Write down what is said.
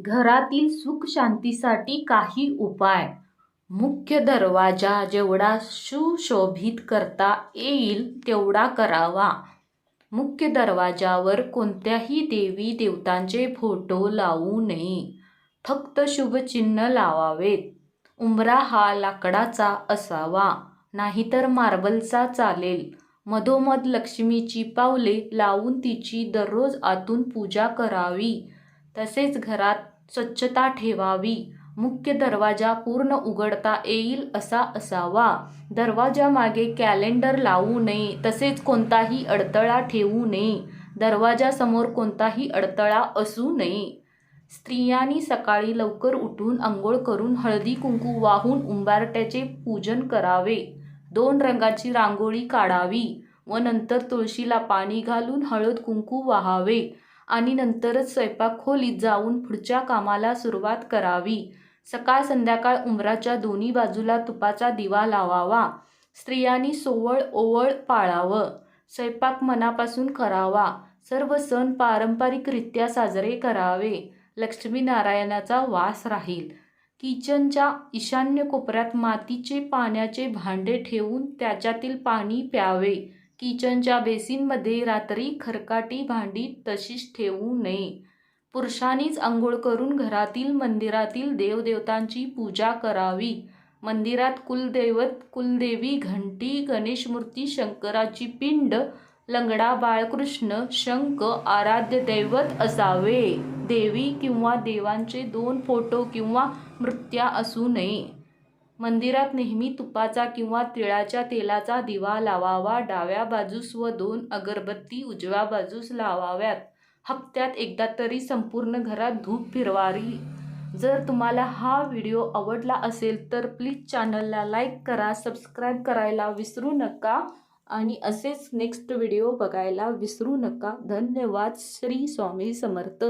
घरातील सुखशांतीसाठी काही उपाय. मुख्य दरवाजा जेवढा सुशोभित करता येईल तेवढा करावा. मुख्य दरवाजावर कोणत्याही देवी देवतांचे फोटो लावू नये. फक्त शुभचिन्ह लावावेत. उंबरा हा लाकडाचा असावा नाहीतर मार्बलचा चालेल. मधोमध लक्ष्मीची पावले लावून तिची दररोज आतून पूजा करावी. तसेच घरात स्वच्छता ठेवावी. मुख्य दरवाजा पूर्ण उघडता येईल असा असावा. दरवाजामागे कॅलेंडर लावू नये तसेच कोणताही अडथळा ठेवू नये. दरवाजासमोर कोणताही अडथळा असू नये. स्त्रियांनी सकाळी लवकर उठून आंघोळ करून हळदी कुंकू वाहून उंबारट्याचे पूजन करावे. दोन रंगाची रांगोळी काढावी व नंतर तुळशीला पाणी घालून हळद कुंकू वाहावे. आणि नंतरच स्वयंपाकखोलीत जाऊन पुढच्या कामाला सुरुवात करावी. सकाळ संध्याकाळ उंबराच्या दोन्ही बाजूला तुपाचा दिवा लावावा. स्त्रियांनी सोवळ ओवळ पाळावं. स्वयंपाक मनापासून करावा. सर्व सण पारंपरिकरित्या साजरे करावे. लक्ष्मीनारायणाचा वास राहील. किचनच्या ईशान्य कोपऱ्यात मातीचे पाण्याचे भांडे ठेवून त्याच्यातील पाणी प्यावे. किचनच्या बेसिनमध्ये रात्री खरकाटी भांडी तशीच ठेवू नये. पुरुषांनीच आंघोळ करून घरातील मंदिरातील देवदेवतांची पूजा करावी. मंदिरात कुलदैवत कुलदेवी घंटी गणेशमूर्ती शंकराची पिंड लंगडा बाळकृष्ण शंख आराध्य दैवत असावे. देवी किंवा देवांचे दोन फोटो किंवा मृत्या असू नये. मंदिरात नेहमी तुपाचा किंवा तिळाच्या तेलाचा दिवा लावावा डाव्या बाजूस व दोन अगरबत्ती उजव्या बाजूस लावाव्यात. हप्त्यात एकदा तरी संपूर्ण घरात धूप फिरवावी. जर तुम्हाला हा व्हिडिओ आवडला असेल तर प्लीज चॅनलला लाईक करा सबस्क्राईब करायला विसरू नका आणि असेच नेक्स्ट व्हिडिओ बघायला विसरू नका. धन्यवाद. श्री स्वामी समर्थ.